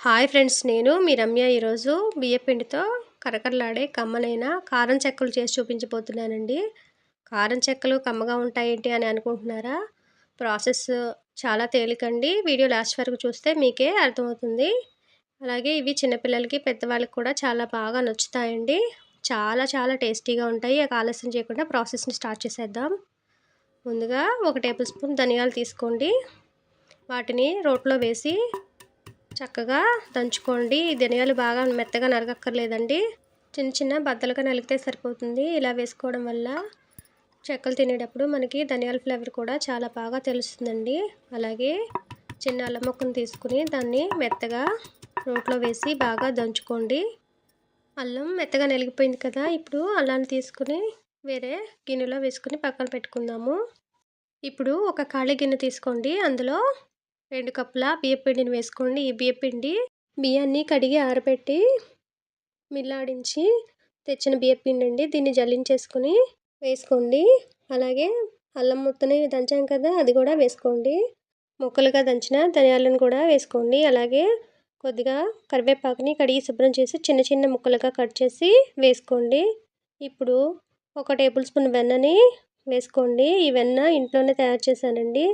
Hi friends నేను మీ రమ్య ఈరోజు బియ్యపిండితో కరకరలాడే కమ్మలైన కారం చెక్కలు చేసి చూపించబోతున్నానండి. కారం చెక్కలు కమ్మగా ఉంటాయేంటి అని అనుకుంటున్నారా? ప్రాసెస్ చాలా తేలికండి. వీడియో లాస్ట్ వరకు చూస్తే మీకే అర్థమవుతుంది. అలాగే ఇవి చిన్నపిల్లలకి పెద్దవాళ్ళకి కూడా చాలా బాగా నచ్చుతాయండి. చాలా చాలా టేస్టీగా ఉంటాయి. ఆలస్యం చేయకుండా ప్రాసెస్ని స్టార్ట్ చేసేద్దాం. ముందుగా ఒక టేబుల్ స్పూన్ ధనియాలు తీసుకోండి. వాటిని రోట్లో వేసి చక్కగా దంచుకోండి. ధనియాలు బాగా మెత్తగా నరగక్కర్లేదండి. చిన్న చిన్న బద్దలుగా నలిగితే సరిపోతుంది. ఇలా వేసుకోవడం వల్ల చెక్కలు తినేటప్పుడు మనకి ధనియాల ఫ్లేవర్ కూడా చాలా బాగా తెలుస్తుందండి. అలాగే చిన్న అల్లం ముక్కను తీసుకుని దాన్ని మెత్తగా రోట్లో వేసి బాగా దంచుకోండి. అల్లం మెత్తగా నలిగిపోయింది కదా ఇప్పుడు అల్లాన్ని తీసుకుని వేరే గిన్నెలో వేసుకుని పక్కన పెట్టుకుందాము. ఇప్పుడు ఒక ఖాళీ గిన్నె తీసుకోండి. అందులో రెండు కప్పుల బియ్యపిండిని వేసుకోండి. ఈ బియ్యపిండి బియ్యాన్ని కడిగి ఆరబెట్టి మిల్లాడించి తెచ్చిన బియ్యపిండి అండి. దీన్ని జల్లించేసుకొని వేసుకోండి. అలాగే అల్లం ముత్తని దంచాం కదా అది కూడా వేసుకోండి. ముక్కలుగా దంచిన ధనియాలను కూడా వేసుకోండి. అలాగే కొద్దిగా కరివేపాకుని కడిగి శుభ్రం చేసి చిన్న చిన్న ముక్కలుగా కట్ చేసి వేసుకోండి. ఇప్పుడు ఒక టేబుల్ స్పూన్ వెన్నని వేసుకోండి. ఈ వెన్న ఇంట్లోనే తయారు చేశానండి.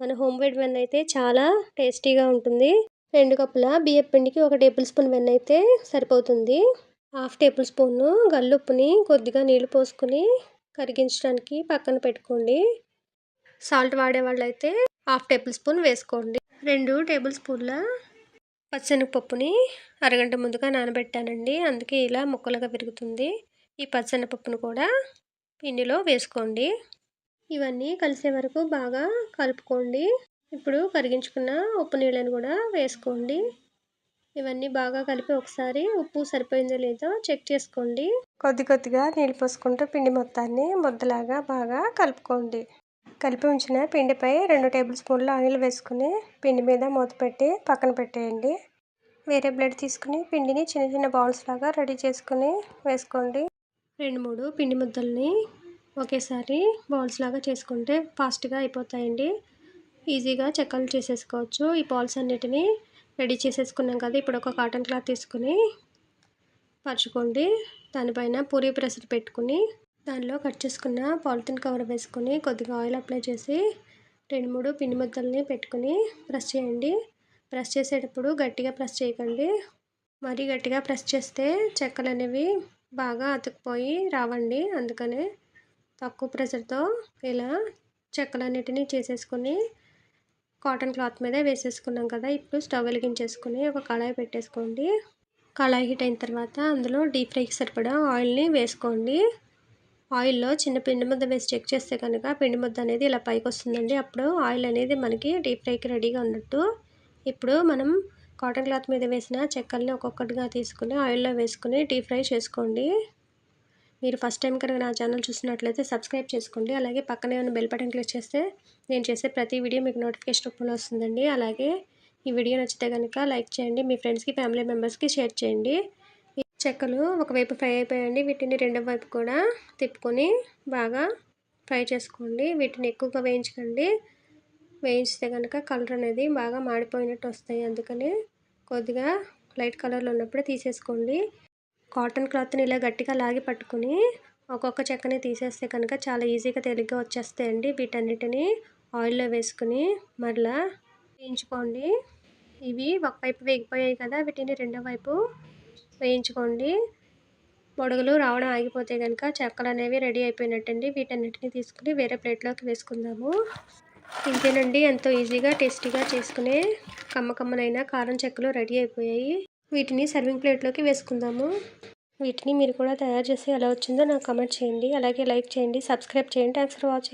మన హోమ్ మేడ్ వెన్న అయితే చాలా టేస్టీగా ఉంటుంది. రెండు కప్పుల బియ్యం పిండికి ఒక టేబుల్ స్పూన్ వెన్న అయితే సరిపోతుంది. హాఫ్ టేబుల్ స్పూన్ గల్లుప్పుని కొద్దిగా నీళ్ళు పోసుకుని కరిగించడానికి పక్కన పెట్టుకోండి. సాల్ట్ వాడే వాళ్ళైతే హాఫ్ టేబుల్ స్పూన్ వేసుకోండి. రెండు టేబుల్ స్పూన్ల పచ్చనగపప్పుని అరగంట ముందుగా నానబెట్టానండి. అందుకే ఇలా ముక్కలుగా పెరుగుతుంది ఈ పచ్చనపప్పును కూడా పిండిలో వేసుకోండి. ఇవన్నీ కలిసే వరకు బాగా కలుపుకోండి. ఇప్పుడు కరిగించుకున్న ఉప్పు నీళ్ళని కూడా వేసుకోండి. ఇవన్నీ బాగా కలిపి ఒకసారి ఉప్పు సరిపోయిందో లేదో చెక్ చేసుకోండి. కొద్ది కొద్దిగా నీళ్ళు పోసుకుంటూ పిండి మొత్తాన్ని ముద్దలాగా బాగా కలుపుకోండి. కలిపి ఉంచిన పిండిపై రెండు టేబుల్ స్పూన్ల ఆయిల్ వేసుకుని పిండి మీద మూత పెట్టి పక్కన పెట్టేయండి. వేరే బ్లడ్ తీసుకుని పిండిని చిన్న చిన్న బౌల్స్ లాగా రెడీ చేసుకుని వేసుకోండి. రెండు మూడు పిండి ముద్దల్ని ఒకేసారి బాల్స్ లాగా చేసుకుంటే ఫాస్ట్గా అయిపోతాయండి. ఈజీగా చెక్కలు చేసేసుకోవచ్చు. ఈ బాల్స్ అన్నిటినీ రెడీ చేసేసుకున్నాం కదా ఇప్పుడు ఒక కాటన్ క్లాత్ తీసుకుని పరుచుకోండి. దానిపైన పూరి ప్రెసర్ పెట్టుకుని దానిలో కట్ చేసుకున్న పాలిథిన్ కవర్ వేసుకుని కొద్దిగా ఆయిల్ అప్లై చేసి రెండు మూడు పిండి ముద్దల్ని పెట్టుకుని ప్రెస్ చేయండి. ప్రెస్ చేసేటప్పుడు గట్టిగా ప్రెస్ చేయకండి. మరీ గట్టిగా ప్రెస్ చేస్తే చెక్కలు అనేవి బాగా అతుకుపోయి రావండి. అందుకనే తక్కువ ప్రెషర్తో ఇలా చెక్కలన్నిటినీ చేసేసుకొని కాటన్ క్లాత్ మీద వేసేసుకున్నాం కదా ఇప్పుడు స్టవ్ వెలిగించేసుకుని ఒక కళాయి పెట్టేసుకోండి. కళాయి హీట్ అయిన తర్వాత అందులో డీప్ ఫ్రైకి సరిపడా ఆయిల్ని వేసుకోండి. ఆయిల్లో చిన్న పిండి ముద్ద వేసి చెక్ చేస్తే కనుక పిండి ముద్ద అనేది ఇలా పైకి వస్తుందండి. అప్పుడు ఆయిల్ అనేది మనకి డీప్ ఫ్రైకి రెడీగా ఉన్నట్టు ఇప్పుడు మనం కాటన్ క్లాత్ మీద వేసిన చెక్కల్ని ఒక్కొక్కటిగా తీసుకుని ఆయిల్లో వేసుకుని డీప్ ఫ్రై చేసుకోండి. మీరు ఫస్ట్ టైం కనుక నా ఛానల్ చూసినట్లయితే సబ్స్క్రైబ్ చేసుకోండి. అలాగే పక్కనే ఉన్న బెల్ బటన్ క్లిక్ చేస్తే నేను చేసే ప్రతి వీడియో మీకు నోటిఫికేషన్ రూపంలో వస్తుందండి. అలాగే ఈ వీడియో నచ్చితే కనుక లైక్ చేయండి. మీ ఫ్రెండ్స్కి ఫ్యామిలీ మెంబర్స్కి షేర్ చేయండి. ఈ చెక్కలు ఒకవైపు ఫ్రై అయిపోయండి వీటిని రెండవ వైపు కూడా తిప్పుకొని బాగా ఫ్రై చేసుకోండి. వీటిని ఎక్కువగా వేయించకండి. వేయించితే కనుక కలర్ అనేది బాగా మాడిపోయినట్టు వస్తాయి. అందుకని కొద్దిగా లైట్ కలర్లో ఉన్నప్పుడే తీసేసుకోండి. కాటన్ క్లాత్ని ఇలా గట్టిగా లాగి పట్టుకుని ఒక్కొక్క చెక్కని తీసేస్తే కనుక చాలా ఈజీగా తేలిగ్గా వచ్చేస్తాయండి. వీటన్నిటిని ఆయిల్లో వేసుకుని మరలా వేయించుకోండి. ఇవి ఒకవైపు వేగిపోయాయి కదా వీటిని రెండో వైపు వేయించుకోండి. పొడుగులు రావడం ఆగిపోతే కనుక చెక్కలు అనేవి రెడీ అయిపోయినట్టండి. వీటన్నిటిని తీసుకుని వేరే ప్లేట్లోకి వేసుకుందాము. ఇంతేనండి ఎంతో ఈజీగా టేస్టీగా చేసుకునే కమ్మకమ్మనైన కారం చెక్కలు రెడీ అయిపోయాయి. వీటిని సర్వింగ్ ప్లేట్లోకి వేసుకుందాము. వీటిని మీరు కూడా తయారు చేసి ఎలా వచ్చిందో నాకు కమెంట్ చేయండి. అలాగే లైక్ చేయండి సబ్స్క్రైబ్ చేయండి. Thanks for watching